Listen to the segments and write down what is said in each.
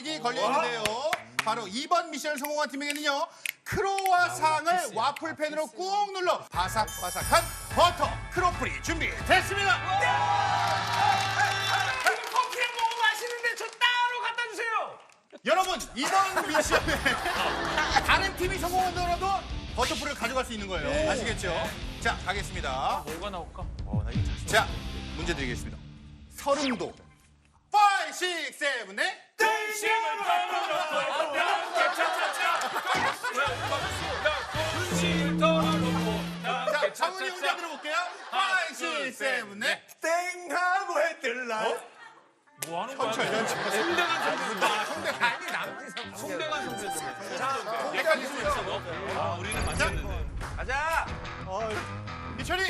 벌칙이 걸려 있는데요. 바로 이번 미션을 성공한 팀에게는요. 크로와상을 와플팬으로 꾹 눌러 바삭바삭한 버터 크로플이 준비됐습니다. 커피랑 너무 맛있는데 저 따로 갖다 주세요. 여러분 이번 미션에 다른 팀이 성공하더라도 버터풀을 가져갈 수 있는 거예요. 아시겠죠? 자 가겠습니다. 뭐가 나올까? 자 문제 드리겠습니다. 서른도 5, 6, 7, 8 등심을 덜어놓고 등심 덜어놓고 자, 장훈이 혼자 들어볼게요. 5, 6, 7, 8 땡하고 했들라. 뭐 하는 거야? 천천히, 천천히. 송대관 선수. 아니 남지성. 송대관 선수. 헷갈릴 수 있어. 아 우리는 맞췄는데. 가자. 미철이 미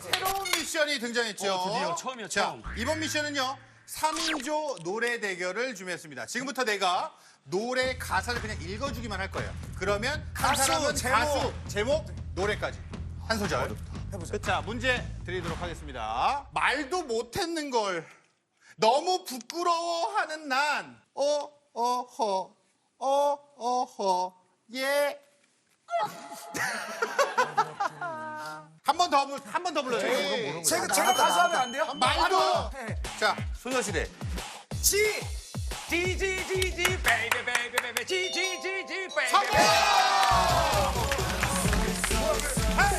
새로운 미션이 등장했죠. 어, 드디어 처음이야, 자 처음. 이번 미션은요 3인조 노래 대결을 준비했습니다. 지금부터 내가 노래 가사를 그냥 읽어주기만 할 거예요. 그러면 한 가수, 사람은 제목. 가수, 제목, 노래까지 한 소절. 해보세요. 자 문제 드리도록 하겠습니다. 말도 못했는 걸 너무 부끄러워하는 난 어, 어 허, 어, 어 허, 예. 번 더, 한 번 더 불러요. 제가, 예. 제가 가수하면 안 돼요? 말도! 네. 자, 소녀시대. 지! 지지지지, 베이비, 베이비, 베이비, 지지지지, 베이비. 성공! 아,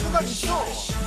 의미감